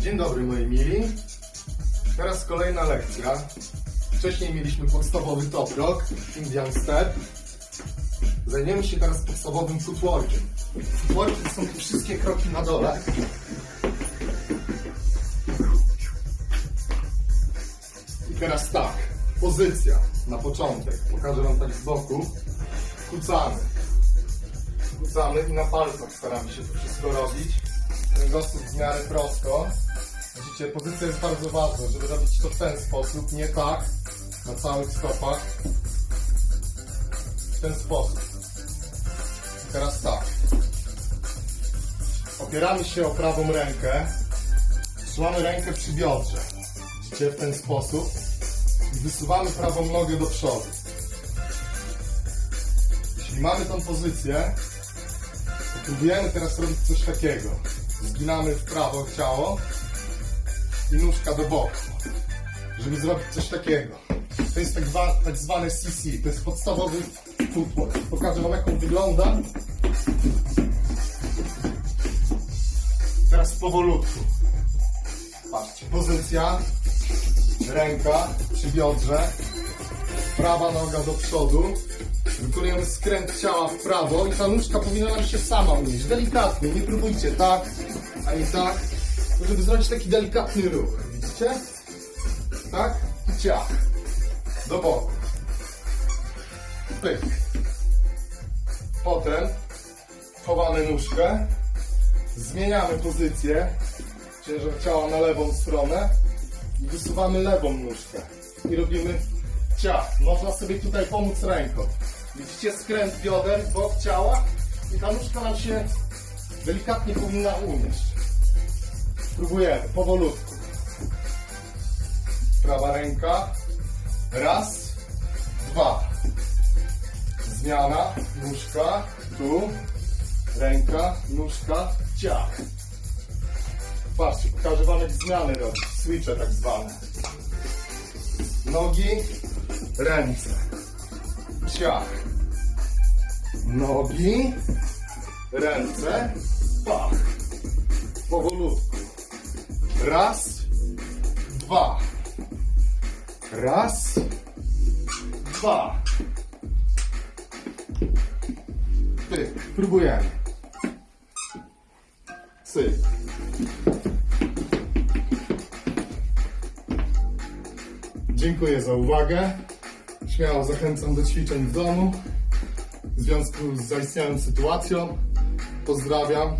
Dzień dobry moi mili. Teraz kolejna lekcja. Wcześniej mieliśmy podstawowy top rock, Indian step. Zajmiemy się teraz podstawowym footworkiem. Footworkiem są te wszystkie kroki na dole. I teraz tak, pozycja na początek. Pokażę wam tak z boku. Kucamy. Kucamy i na palcach staramy się to wszystko robić. Kręgosłup w miarę prosto. Widzicie, pozycja jest bardzo ważna, żeby robić to w ten sposób, nie tak, na całych stopach. W ten sposób. I teraz tak. Opieramy się o prawą rękę. Trzymamy rękę przy biodrze. Widzicie, w ten sposób. I wysuwamy prawą nogę do przodu. Jeśli mamy tą pozycję, próbujemy teraz robić coś takiego. Zginamy w prawo ciało i nóżka do boku, żeby zrobić coś takiego. To jest tak, tak zwany CC, to jest podstawowy footwork. Pokażę wam jak on wygląda. Teraz powolutku. Patrzcie, pozycja, ręka przy biodrze, prawa noga do przodu. Wykonujemy skręt ciała w prawo i ta nóżka powinna nam się sama unieść. Delikatnie, nie próbujcie tak, ani tak, żeby zrobić taki delikatny ruch. Widzicie? Tak? I ciach. Do boku. Pyk. Potem chowamy nóżkę, zmieniamy pozycję, ciężar ciała na lewą stronę i wysuwamy lewą nóżkę. I robimy ciach. Można sobie tutaj pomóc ręką. Widzicie skręt bioder, bok ciała i ta nóżka nam się delikatnie powinna unieść. Spróbujemy, powolutku. Prawa ręka. Raz, dwa. Zmiana, nóżka, tu, ręka, nóżka, ciach. Patrzcie, pokażę wam jak zmiany robić, switche tak zwane. Nogi, ręce, ciach. Nogi, ręce, pach. Powolutku. Raz, dwa. Raz, dwa. Ty, próbujemy. Cyk. Dziękuję za uwagę. Śmiało zachęcam do ćwiczeń w domu w związku z zaistniałą sytuacją. Pozdrawiam.